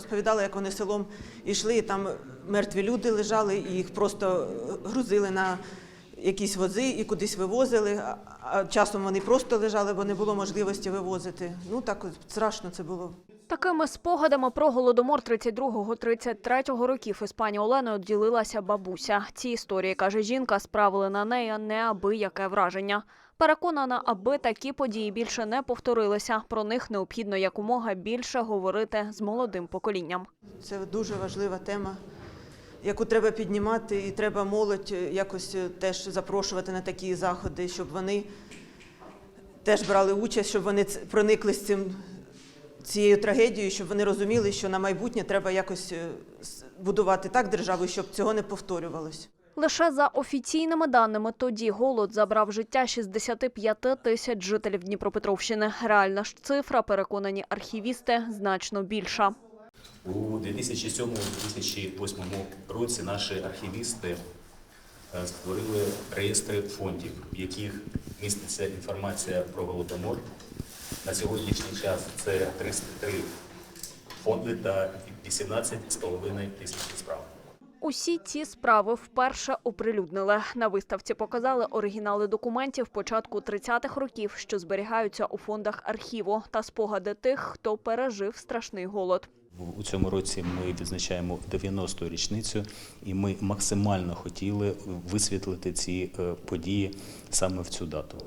розповідала, як вони селом йшли, і там мертві люди лежали, і їх просто грузили на якісь вози і кудись вивозили. А- часом вони просто лежали, бо не було можливості вивозити. Ну так страшно це було. Такими спогадами про голодомор 32-33 років із пані Оленою ділилася бабуся. Ці історії, каже жінка, справили на неї неабияке враження. Переконана, аби такі події більше не повторилися. Про них необхідно якомога більше говорити з молодим поколінням. Це дуже важлива тема, яку треба піднімати, і треба молодь якось е, теж запрошувати на такі заходи, щоб вони теж брали участь, щоб вони ц- прониклись цим цією трагедією, щоб вони розуміли, що на майбутнє треба якось е, будувати так державу, щоб цього не повторювалось. Лише за офіційними даними, тоді голод забрав життя 65 тисяч жителів Дніпропетровщини. Реальна ж цифра, переконані архівісти, значно більша. У 2007-2008 році наші архівісти е, створили реєстри фондів, в яких міститься інформація про голодомор. На сьогоднішній час це 303 фонди та 18,5 тисяч справ. Усі ці справи вперше оприлюднили. На виставці показали оригінали документів початку 30-х років, що зберігаються у фондах архіву, та спогади тих, хто пережив страшний голод. У цьому році ми відзначаємо 90-ту річницю, і ми максимально хотіли висвітлити ці е, події саме в цю дату.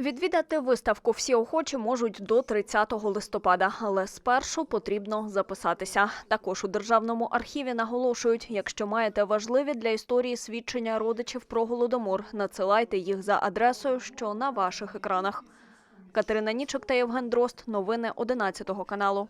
Відвідати виставку всі охочі можуть до 30 листопада, але спершу потрібно записатися. Також у державному архіві наголошують, якщо маєте важливі для історії свідчення родичів про голодомор, надсилайте їх за адресою, що на ваших екранах. Катерина Нічок та Євген Дрозд. Новини 11 каналу.